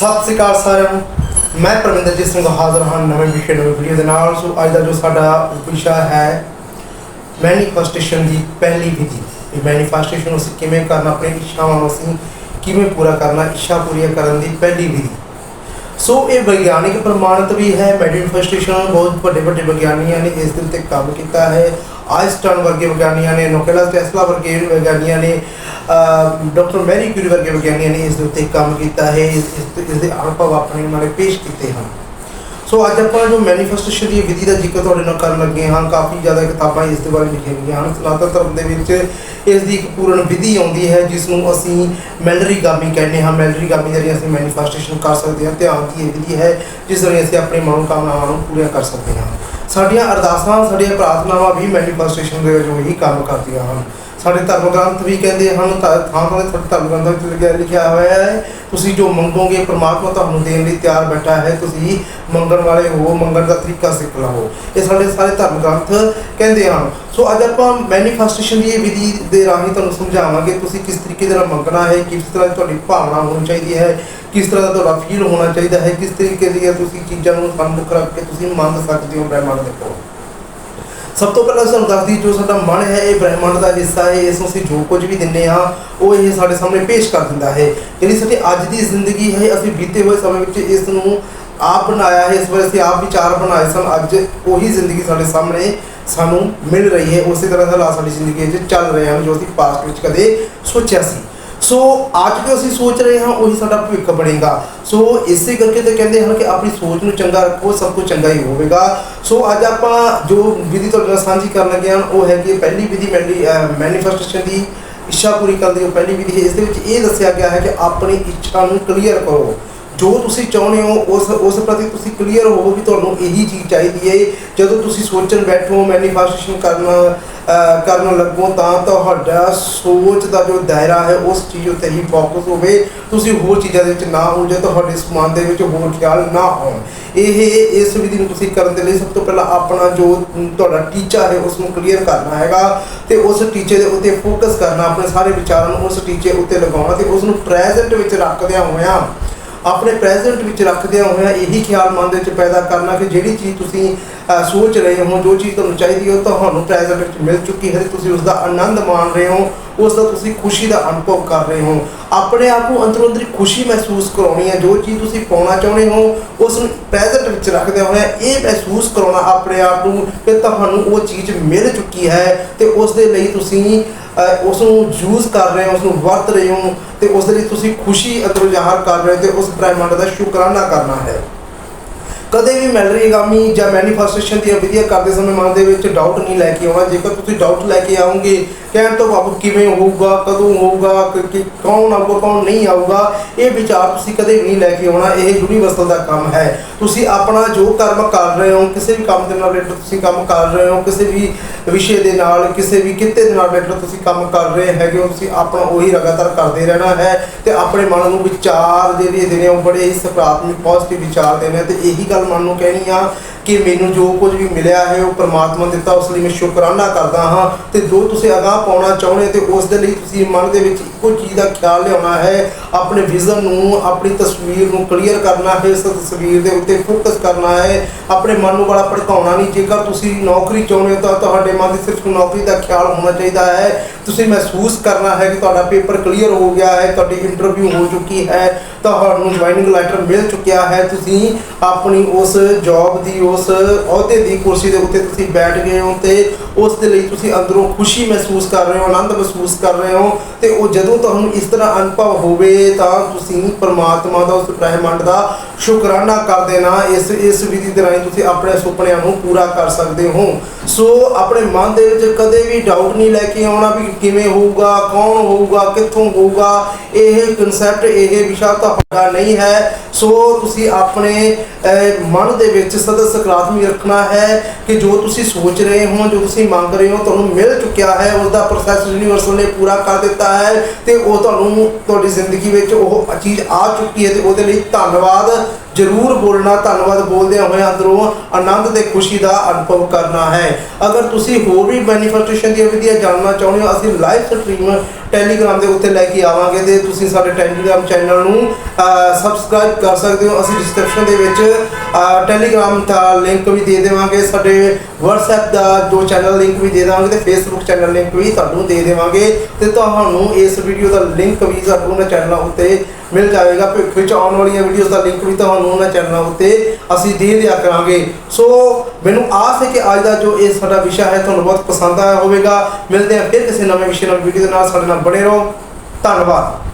ਸਤਿ ਸ੍ਰੀ ਅਕਾਲ ਸਾਰਿਆਂ ਨੂੰ। ਮੈਂ ਪਰਮਿੰਦਰਜੀਤ ਸਿੰਘ ਹਾਜ਼ਰ ਹਾਂ ਨਵੇਂ ਵਿਸ਼ੇ ਨਵੇਂ ਵੀਡੀਓ ਦੇ ਨਾਲ। ਸੋ ਅੱਜ ਦਾ ਜੋ ਸਾਡਾ ਵਿਸ਼ਾ ਹੈ ਮੈਨੀਫੈਸਟੇਸ਼ਨ ਦੀ ਪਹਿਲੀ ਵਿਧੀ। ਇਹ ਮੈਨੀਫੈਸਟੇਸ਼ਨ ਅਸੀਂ ਕਿਵੇਂ ਕਰਨਾ, ਆਪਣੀ ਇੱਛਾਵਾਂ ਨੂੰ ਅਸੀਂ ਕਿਵੇਂ ਪੂਰਾ ਕਰਨਾ, ਇੱਛਾ ਪੂਰੀਆਂ ਕਰਨ ਦੀ ਪਹਿਲੀ ਵਿਧੀ। ਸੋ ਇਹ ਵਿਗਿਆਨਿਕ ਪ੍ਰਮਾਣਿਤ ਵੀ ਹੈ। ਮੈਨੀਫੈਸਟੇਸ਼ਨ ਬਹੁਤ ਵੱਡੇ ਵੱਡੇ ਵਿਗਿਆਨੀਆਂ ਨੇ ਇਸ ਦੇ ਉੱਤੇ ਕੰਮ ਕੀਤਾ ਹੈ। ਆਇਨਸਟਾਈਨ ਵਰਗੇ ਵਿਗਿਆਨੀਆਂ ਨੇ ਨੋਕੇਲਾ ਟੈਸਲਾ ਵਰਗੇ ਵਿਗਿਆਨੀਆਂ ਨੇ ਡਾਕਟਰ ਮੈਰੀ ਕਿਊਰੀ ਵਰਗੇ ਵਿਗਿਆਨੀਆਂ ਨੇ ਇਸ ਦੇ ਉੱਤੇ ਕੰਮ ਕੀਤਾ ਹੈ, ਇਸ ਇਸ- ਦੇ ਅਨੁਭਵ ਆਪਣੇ ਨਾਲ ਪੇਸ਼ ਕੀਤੇ ਹਨ। ਸੋ ਅੱਜ ਆਪਾਂ ਜੋ ਮੈਨੀਫੈਸਟੇਸ਼ਨ ਦੀ ਵਿਧੀ ਦਾ ਜ਼ਿਕਰ ਤੁਹਾਡੇ ਨਾਲ ਕਰਨ ਲੱਗੇ ਹਾਂ, ਕਾਫੀ ਜ਼ਿਆਦਾ ਕਿਤਾਬਾਂ ਇਸ ਦੇ ਬਾਰੇ ਲਿਖੀਆਂ ਗਈਆਂ ਹਨ। ਸਨਾਤਨ ਧਰਮ ਦੇ ਵਿੱਚ ਇਸ ਦੀ ਇੱਕ ਪੂਰਨ ਵਿਧੀ ਆਉਂਦੀ ਹੈ, ਜਿਸ ਨੂੰ ਅਸੀਂ ਮੈਲਰੀਗਾਮੀ ਕਹਿੰਦੇ ਹਾਂ। ਮੈਲਰੀਗਾਮੀ ਗਾਮੀ ਰਾਹੀਂ ਅਸੀਂ ਮੈਨੀਫੈਸਟੇਸ਼ਨ ਕਰ ਸਕਦੇ ਹਾਂ, ਧਿਆਨ ਦੀ ਇਹ ਵਿਧੀ ਹੈ, ਜਿਸ ਰਾਹੀਂ ਅਸੀਂ ਆਪਣੀ ਮਨੋਕਾਮਨਾਵਾਂ ਨੂੰ ਪੂਰੀਆਂ ਕਰ ਸਕਦੇ ਹਾਂ। ਸਾਡੀਆਂ ਅਰਦਾਸਾਂ, ਸਾਡੀਆਂ ਪ੍ਰਾਰਥਨਾਵਾਂ ਵੀ ਮੈਨੀਫੈਸਟੇਸ਼ਨ ਦੇ ਵਜੋਂ ਹੀ ਕੰਮ ਕਰਦੀਆਂ ਹਨ। ਸਾਡੇ ਧਰਮ ਗ੍ਰੰਥ ਵੀ ਕਹਿੰਦੇ ਹਨ ਥਾਂ ਥਾਂ ਤੇ ਧਰਮ ਗ੍ਰੰਥਾਂ ਵਿੱਚ ਲਿਖਿਆ ਲਿਖਿਆ ਹੋਇਆ ਹੈ, ਤੁਸੀਂ ਜੋ ਮੰਗੋਗੇ ਪ੍ਰਮਾਤਮਾ ਤੁਹਾਨੂੰ ਦੇਣ ਲਈ ਤਿਆਰ ਬੈਠਾ ਹੈ, ਤੁਸੀਂ ਮੰਗਣ ਵਾਲੇ ਹੋ, ਮੰਗਣ ਦਾ ਤਰੀਕਾ ਸਿੱਖ ਲਓ ਇਹ ਸਾਡੇ ਸਾਰੇ ਧਰਮ ਗ੍ਰੰਥ ਕਹਿੰਦੇ ਹਨ। ਸੋ ਅੱਜ ਆਪਾਂ ਮੈਨੀਫੈਸਟੇਸ਼ਨ ਦੀ ਵਿਧੀ ਦੇ ਰਾਹੀਂ ਤੁਹਾਨੂੰ ਸਮਝਾਵਾਂਗੇ, ਤੁਸੀਂ ਕਿਸ ਤਰੀਕੇ ਦੇ ਨਾਲ ਮੰਗਣਾ ਹੈ, ਕਿਸ ਤਰ੍ਹਾਂ ਦੀ ਤੁਹਾਡੀ ਭਾਵਨਾ ਹੋਣੀ ਚਾਹੀਦੀ ਹੈ, ਕਿਸ ਤਰ੍ਹਾਂ ਦਾ ਤੁਹਾਡਾ ਫੀਲ ਹੋਣਾ ਚਾਹੀਦਾ ਹੈ, ਕਿਸ ਤਰੀਕੇ ਦੀ ਤੁਸੀਂ ਚੀਜ਼ਾਂ ਨੂੰ ਸੰਮੁਖ ਰੱਖ ਕੇ ਤੁਸੀਂ ਮੰਗ ਸਕਦੇ ਹੋ ਬ੍ਰਹਿਮੰਡ ਦੇ ਕੋਲ। ਸਭ ਤੋਂ ਪਹਿਲਾਂ ਸਾਨੂੰ ਦੱਸਦੀ ਜੋ ਸਾਡਾ ਮਨ ਹੈ, ਇਹ ਬ੍ਰਹਿਮੰਡ ਦਾ ਹਿੱਸਾ ਹੈ, ਇਸ ਨੂੰ ਅਸੀਂ ਜੋ ਕੁਝ ਵੀ ਦਿੰਨੇ ਹਾਂ, ਉਹ ਇਹ ਸਾਡੇ ਸਾਹਮਣੇ ਪੇਸ਼ ਕਰ ਦਿੰਦਾ ਹੈ। ਜਿਹੜੀ ਸਾਡੀ ਅੱਜ ਦੀ ਜ਼ਿੰਦਗੀ ਹੈ, ਅਸੀਂ ਬੀਤੇ ਹੋਏ ਸਮੇਂ ਵਿੱਚ ਇਸ ਨੂੰ ਆਪ ਬਣਾਇਆ ਹੈ, ਇਸ ਬਾਰੇ ਅਸੀਂ ਆਪ ਵਿਚਾਰ ਬਣਾਏ ਸਨ, ਅੱਜ ਉਹੀ ਜ਼ਿੰਦਗੀ ਸਾਡੇ ਸਾਹਮਣੇ ਸਾਨੂੰ ਮਿਲ ਰਹੀ ਹੈ। ਉਸੇ ਤਰ੍ਹਾਂ ਦਾ ਸਾਡੀ ਜ਼ਿੰਦਗੀ ਵਿੱਚ ਚੱਲ ਰਹੇ ਹਨ, ਜੋ ਅਸੀਂ ਪਾਸਟ ਵਿੱਚ ਕਦੇ ਸੋਚਿਆ ਸੀ। ਸੋ ਅੱਜ ਜੋ ਅਸੀਂ ਸੋਚ ਰਹੇ ਹਾਂ ਉਹੀ ਸਾਡਾ ਭਵਿੱਖ ਬਣੇਗਾ ਸੋ ਇਸੇ ਕਰਕੇ ਤੇ ਕਹਿੰਦੇ ਹਨ ਕਿ ਆਪਣੀ ਸੋਚ ਨੂੰ ਚੰਗਾ ਰੱਖੋ ਸਭ ਕੁਝ ਚੰਗਾ ਹੀ ਹੋਵੇਗਾ ਸੋ ਅੱਜ ਆਪਾਂ ਜੋ ਵਿਧੀ ਤੁਹਾਡੇ ਨਾਲ ਸਾਂਝੀ ਕਰਨ ਲੱਗੇ ਹਾਂ ਉਹ ਹੈ ਕਿ ਪਹਿਲੀ ਵਿਧੀ ਮੈਨੀਫੈਸਟੇਸ਼ਨ ਦੀ ਇੱਛਾ ਪੂਰੀ ਕਰਨ ਦੀ ਪਹਿਲੀ ਵਿਧੀ ਹੈ ਇਸ ਦੇ ਵਿੱਚ ਇਹ ਦੱਸਿਆ ਗਿਆ ਹੈ ਕਿ ਆਪਣੀ ਇੱਛਾ ਨੂੰ ਕਲੀਅਰ ਕਰੋ ਜੋ ਤੁਸੀਂ ਚਾਹੁੰਦੇ ਹੋ ਉਸ ਉਸ ਪ੍ਰਤੀ ਤੁਸੀਂ ਕਲੀਅਰ ਹੋਵੋ ਕਿ ਤੁਹਾਨੂੰ ਇਹੀ ਚੀਜ਼ ਚਾਹੀਦੀ ਹੈ ਜਦੋਂ ਤੁਸੀਂ ਸੋਚਣ ਬੈਠੋ ਮੈਨੀਫੈਸਟੇਸ਼ਨ ਕਰਨ ਕਰਨ ਲੱਗੋ ਤਾਂ ਤੁਹਾਡਾ ਸੋਚ ਦਾ ਜੋ ਦਾਇਰਾ ਹੈ, ਉਸ ਚੀਜ਼ ਉੱਤੇ ਹੀ ਫੋਕਸ ਹੋਵੇ। ਤੁਸੀਂ ਹੋਰ ਚੀਜ਼ਾਂ ਦੇ ਵਿੱਚ ਨਾ ਹੋ ਜੇ ਤੁਹਾਡੇ ਸਮਾਨ ਦੇ ਵਿੱਚ ਹੋਰ ਖਿਆਲ ਨਾ ਹੋਣ। ਇਹ ਇਸ ਵਿਧੀ ਨੂੰ ਤੁਸੀਂ ਕਰਨ ਦੇ ਲਈ ਸਭ ਤੋਂ ਪਹਿਲਾਂ ਆਪਣਾ ਜੋ ਤੁਹਾਡਾ ਟੀਚਾ ਹੈ, ਉਸ ਨੂੰ ਕਲੀਅਰ ਕਰਨਾ ਹੈਗਾ ਤੇ ਉਸ ਟੀਚੇ ਦੇ ਉੱਤੇ ਫੋਕਸ ਕਰਨਾ, ਆਪਣੇ ਸਾਰੇ ਵਿਚਾਰਾਂ ਨੂੰ ਉਸ ਟੀਚੇ ਉੱਤੇ ਲਗਾਉਣਾ ਤੇ ਉਸ ਨੂੰ ਪ੍ਰੈਜ਼ੈਂਟ ਵਿੱਚ ਰੱਖਦਿਆਂ ਹੋਇਆਂ ਆਪਣੇ ਪ੍ਰੈਜ਼ੈਂਟ ਵਿੱਚ ਰੱਖਦਿਆਂ ਹੋਇਆਂ ਇਹੀ ਖਿਆਲ ਮਨ ਦੇ ਵਿੱਚ ਪੈਦਾ ਕਰਨਾ ਕਿ ਜਿਹੜੀ ਚੀਜ਼ ਤੁਸੀਂ ਅਹ, ਸੋਚ ਰਹੇ ਹੋ ਜੋ ਚੀਜ਼ ਤੁਹਾਨੂੰ ਚਾਹੀਦੀ ਹੈ ਤੁਹਾਨੂੰ ਪ੍ਰੈਜ਼ੈਂਟ ਵਿੱਚ ਮਿਲ ਚੁੱਕੀ ਹੈ ਤੁਸੀਂ ਉਸ ਦਾ ਆਨੰਦ ਮਾਣ ਰਹੇ ਹੋ। ਉਸ ਦਾ ਤੁਸੀਂ ਖੁਸ਼ੀ ਦਾ ਅਨੁਭਵ ਕਰ ਰਹੇ ਹੋ। ਆਪਣੇ ਆਪ ਨੂੰ ਅੰਦਰੋਂ ਅੰਦਰ ਖੁਸ਼ੀ ਮਹਿਸੂਸ ਕਰਾਉਣੀ ਹੈ। ਜੋ ਚੀਜ਼ ਤੁਸੀਂ ਪਾਉਣਾ ਚਾਹੁੰਦੇ ਹੋ ਉਸ ਨੂੰ ਪ੍ਰੈਜ਼ੈਂਟ ਵਿੱਚ ਰੱਖਦਿਆਂ ਹੋਇਆਂ ਇਹ ਮਹਿਸੂਸ ਕਰਾਉਣਾ ਆਪਣੇ ਆਪ ਨੂੰ ਕਿ ਤੁਹਾਨੂੰ ਉਹ ਚੀਜ਼ ਮਿਲ ਚੁੱਕੀ ਹੈ ਤੇ ਉਸ ਦੇ ਲਈ ਤੁਸੀਂ ਅਹ, ਉਸ ਨੂੰ ਯੂਜ਼ ਕਰ ਰਹੇ ਹੋ ਉਸ ਨੂੰ ਵਰਤ ਰਹੇ ਹੋ ਤੇ ਉਸ ਦੇ ਲਈ ਤੁਸੀਂ ਖੁਸ਼ੀ ਅੰਦਰੋਂ ਜ਼ਾਹਰ ਕਰ ਰਹੇ ਹੋ ਤੇ ਉਸ ਬ੍ਰਹਿਮੰਡ ਦਾ ਸ਼ੁਕਰਾਨਾ ਕਰਨਾ ਹੈ। ਕਦੇ ਵੀ ਮੈਲਰੀਗਾਮੀ ਜਾਂ ਮੈਨੀਫੈਸਟੇਸ਼ਨ ਦੀਆਂ ਵਿਧੀਆਂ ਕਰਦੇ ਸਮੇਂ ਮਨ ਦੇ ਵਿੱਚ ਡਾਊਟ ਨਹੀਂ ਲੈ ਕੇ ਆਉਣਾ। ਜੇਕਰ ਤੁਸੀਂ ਡਾਊਟ ਲੈ ਕੇ ਆਉਂਗੇ ਕਹਿਣ ਤੋਂ ਬਾਅਦ ਕਿਵੇਂ ਹੋਊਗਾ, ਕਦੋਂ ਹੋਊਗਾ, ਕਿ- ਕਿ ਕੌਣ ਆਊਗਾ, ਕੌਣ ਨਹੀਂ ਆਊਗਾ, ਇਹ ਵਿਚਾਰ ਤੁਸੀਂ ਕਦੇ ਵੀ ਨਹੀਂ ਲੈ ਕੇ ਆਉਣਾ, ਇਹ ਯੂਨੀਵਰਸਲ ਦਾ ਕੰਮ ਹੈ। ਤੁਸੀਂ ਆਪਣਾ ਜੋ ਕਰਮ ਕਰ ਰਹੇ ਹੋ, ਕਿਸੇ ਵੀ ਕੰਮ ਦੇ ਨਾਲ ਰਿਲੇਟਡ ਤੁਸੀਂ ਕੰਮ ਕਰ ਰਹੇ ਹੋ, ਕਿਸੇ ਵੀ ਵਿਸ਼ੇ ਦੇ ਨਾਲ, ਕਿਸੇ ਵੀ ਕਿੱਤੇ ਦੇ ਨਾਲ ਰਿਲੇਟਡ ਤੁਸੀਂ ਕੰਮ ਕਰ ਰਹੇ ਹੈਗੇ ਹੋ, ਤੁਸੀਂ ਆਪਣਾ ਉਹੀ ਲਗਾਤਾਰ ਕਰਦੇ ਰਹਿਣਾ ਹੈ ਤੇ ਆਪਣੇ ਮਨ ਨੂੰ ਵਿਚਾਰ ਜਿਹੜੇ ਦੇਣੇ ਉਹ ਬੜੇ ਹੀ ਸਕਾਰਾਤਮਕ ਪੋਜ਼ਿਟਿਵ ਵਿਚਾਰ ਦੇਣੇ ਤੇ ਇਹੀ ਗੱਲ ਮਨ ਨੂੰ ਕਹਿਣੀ ਆ ਕਿ ਮੈਨੂੰ ਜੋ ਕੁਝ ਵੀ ਮਿਲਿਆ ਹੈ, ਉਹ ਪ੍ਰਮਾਤਮਾ ਦਿੱਤਾ, ਉਸ ਲਈ ਮੈਂ ਸ਼ੁਕਰਾਨਾ ਕਰਦਾ ਹਾਂ। ਤੇ ਜੋ ਤੁਸੀਂ ਅਗਾਹ ਪਾਉਣਾ ਚਾਹੁੰਦੇ ਤੇ ਉਸ ਦੇ ਲਈ ਤੁਸੀਂ ਮਨ ਦੇ ਵਿੱਚ ਇੱਕੋ ਚੀਜ਼ ਦਾ ਖਿਆਲ ਲਿਆਉਣਾ ਹੈ, ਆਪਣੇ ਵਿਜ਼ਨ ਨੂੰ, ਆਪਣੀ ਤਸਵੀਰ ਨੂੰ ਕਲੀਅਰ ਕਰਨਾ ਹੈ, ਇਸ ਤਸਵੀਰ ਦੇ ਉੱਤੇ ਫੋਕਸ ਕਰਨਾ ਹੈ, ਆਪਣੇ ਮਨ ਨੂੰ ਬੜਾ ਭੜਕਾਉਣਾ ਨਹੀਂ। ਜੇਕਰ ਤੁਸੀਂ ਨੌਕਰੀ ਚਾਹੁੰਦੇ ਹੋ ਤਾਂ ਤੁਹਾਡੇ ਮਨ ਵਿੱਚ ਸਿਰਫ ਨੌਕਰੀ ਦਾ ਖਿਆਲ ਹੋਣਾ ਚਾਹੀਦਾ ਹੈ। ਤੁਸੀਂ ਮਹਿਸੂਸ ਕਰਨਾ ਹੈ ਕਿ ਤੁਹਾਡਾ ਪੇਪਰ ਕਲੀਅਰ ਹੋ ਗਿਆ ਹੈ, ਤੁਹਾਡੀ ਇੰਟਰਵਿਊ ਹੋ ਚੁੱਕੀ ਹੈ, ਤੁਹਾਨੂੰ ਜੁਆਇਨਿੰਗ ਲੈਟਰ ਮਿਲ ਚੁੱਕਿਆ ਹੈ। ਤੁਸੀਂ ਆਪਣੀ ਉਸ ਜੌਬ ਦੀ, ਉਸ ਅਹੁਦੇ ਦੀ ਕੁਰਸੀ ਦੇ ਉੱਤੇ ਤੁਸੀਂ ਬੈਠ ਗਏ ਹੋ ਤੇ ਉਸ ਦੇ ਲਈ ਤੁਸੀਂ ਅੰਦਰੋਂ ਖੁਸ਼ੀ ਮਹਿਸੂਸ ਕਰ ਰਹੇ ਹੋ, ਆਨੰਦ ਮਹਿਸੂਸ ਕਰ ਰਹੇ ਹੋ ਤੇ ਉਹ ਜਦੋਂ ਜਦੋਂ ਤੁਹਾਨੂੰ ਇਸ ਤਰ੍ਹਾਂ ਅਨੁਭਵ ਹੋਵੇ ਤਾਂ ਤੁਸੀਂ ਪਰਮਾਤਮਾ ਦਾ, ਉਸ ਬ੍ਰਹਿਮੰਡ ਦਾ ਸ਼ੁਕਰਾਨਾ ਕਰ ਦੇਣਾ ਇਸ ਇਸ ਵਿਧੀ ਦੇ ਰਾਹੀਂ ਤੁਸੀਂ ਆਪਣੇ ਸੁਪਨਿਆਂ ਨੂੰ ਪੂਰਾ ਕਰ ਸਕਦੇ ਹੋ। ਸੋ ਆਪਣੇ ਮਨ ਦੇ ਵਿੱਚ ਕਦੇ ਵੀ ਡਾਊਟ ਨਹੀਂ ਲੈ ਕੇ ਆਉਣਾ ਵੀ ਕਿਵੇਂ ਹੋਊਗਾ, ਕੌਣ ਹੋਊਗਾ, ਕਿੱਥੋਂ ਹੋਊਗਾ, ਇਹ ਕਨਸੈਪਟ ਇਹ ਵਿਸ਼ਾ ਤੁਹਾਡਾ ਨਹੀਂ ਹੈ। ਸੋ ਤੁਸੀਂ ਆਪਣੇ ਮਨ ਦੇ ਵਿੱਚ ਸਦਾ ਸਕਾਰਾਤਮਕ ਰੱਖਣਾ ਹੈ ਕਿ ਜੋ ਤੁਸੀਂ ਸੋਚ ਰਹੇ ਹੋ, ਜੋ ਤੁਸੀਂ ਮੰਗ ਰਹੇ ਹੋ, ਤੁਹਾਨੂੰ ਮਿਲ ਚੁੱਕਿਆ ਹੈ ਉਸ ਦਾ ਪ੍ਰੋਸੈਸ ਯੂਨੀਵਰਸਲ ਨੇ ਪੂਰਾ ਕਰ ਦਿੱਤਾ ਹੈ। ਤੇ ਉਹ ਤੁਹਾਨੂੰ ਤੁਹਾਡੀ ਜ਼ਿੰਦਗੀ ਵਿੱਚ ਉਹ ਚੀਜ਼ ਆ ਚੁੱਕੀ ਹੈ ਤੇ ਉਹਦੇ ਲਈ ਧੰਨਵਾਦ। ਜ਼ਰੂਰ ਬੋਲਣਾ, ਧੰਨਵਾਦ ਬੋਲਦਿਆਂ ਹੋਇਆਂ ਅੰਦਰੋਂ ਆਨੰਦ ਤੇ ਖੁਸ਼ੀ ਦਾ ਅਨੁਭਵ ਕਰਨਾ ਹੈ। ਅਗਰ ਤੁਸੀਂ ਹੋਰ ਵੀ ਮੈਨੀਫੈਸਟੇਸ਼ਨ ਦੀਆਂ ਵਿਧੀਆਂ ਜਾਣਨਾ ਚਾਹੁੰਦੇ ਹੋ, ਅਸੀਂ ਲਾਈਵ ਸਟ੍ਰੀਮ ਟੈਲੀਗ੍ਰਾਮ ਦੇ ਉੱਤੇ ਲੈ ਕੇ ਆਵਾਂਗੇ ਤੇ ਤੁਸੀਂ ਸਾਡੇ ਟੈਲੀਗ੍ਰਾਮ ਚੈਨਲ ਨੂੰ ਸਬਸਕ੍ਰਾਈਬ ਕਰ ਸਕਦੇ ਹੋ। ਅਸੀਂ ਡਿਸਕ੍ਰਿਪਸ਼ਨ ਦੇ ਵਿੱਚ ਟੈਲੀਗ੍ਰਾਮ ਦਾ ਲਿੰਕ ਵੀ ਦੇ ਦੇਵਾਂਗੇ, ਸਾਡੇ WhatsApp ਦਾ ਜੋ ਚੈਨਲ ਲਿੰਕ ਵੀ ਦੇ ਦੇਵਾਂਗੇ ਤੇ Facebook ਚੈਨਲ ਲਿੰਕ ਵੀ ਤੁਹਾਨੂੰ ਦੇ ਦੇਵਾਂਗੇ ਤੇ ਤੁਹਾਨੂੰ ਇਸ ਵੀਡੀਓ ਦਾ ਲਿੰਕ ਵੀ ਸਾਨੂੰ ਉਹਨਾਂ ਚੈਨਲਾਂ ਉੱਤੇ ਮਿਲ ਜਾਵੇਗਾ। ਭਵਿੱਖ ਵਿੱਚ ਆਉਣ ਵਾਲੀਆਂ ਵੀਡੀਓਜ਼ ਦਾ ਲਿੰਕ ਵੀ ਤੁਹਾਨੂੰ ਉਹਨਾਂ ਚੈਨਲਾਂ ਉੱਤੇ ਅਸੀਂ ਦੇ ਦਿਆ ਕਰਾਂਗੇ। ਸੋ ਮੈਨੂੰ ਆਸ ਹੈ ਕਿ ਅੱਜ ਦਾ ਜੋ ਇਹ ਸਾਡਾ ਵਿਸ਼ਾ ਹੈ, ਤੁਹਾਨੂੰ ਬਹੁਤ ਪਸੰਦ ਆਇਆ ਹੋਵੇਗਾ। ਮਿਲਦੇ ਹਾਂ ਫਿਰ ਕਿਸੇ ਨਵੇਂ ਵਿਸ਼ੇ ਨਾਲ ਵੀਡੀਓ ਦੇ ਨਾਲ। ਸਾਡੇ ਨਾਲ ਬਣੇ ਰਹੋ। ਧੰਨਵਾਦ।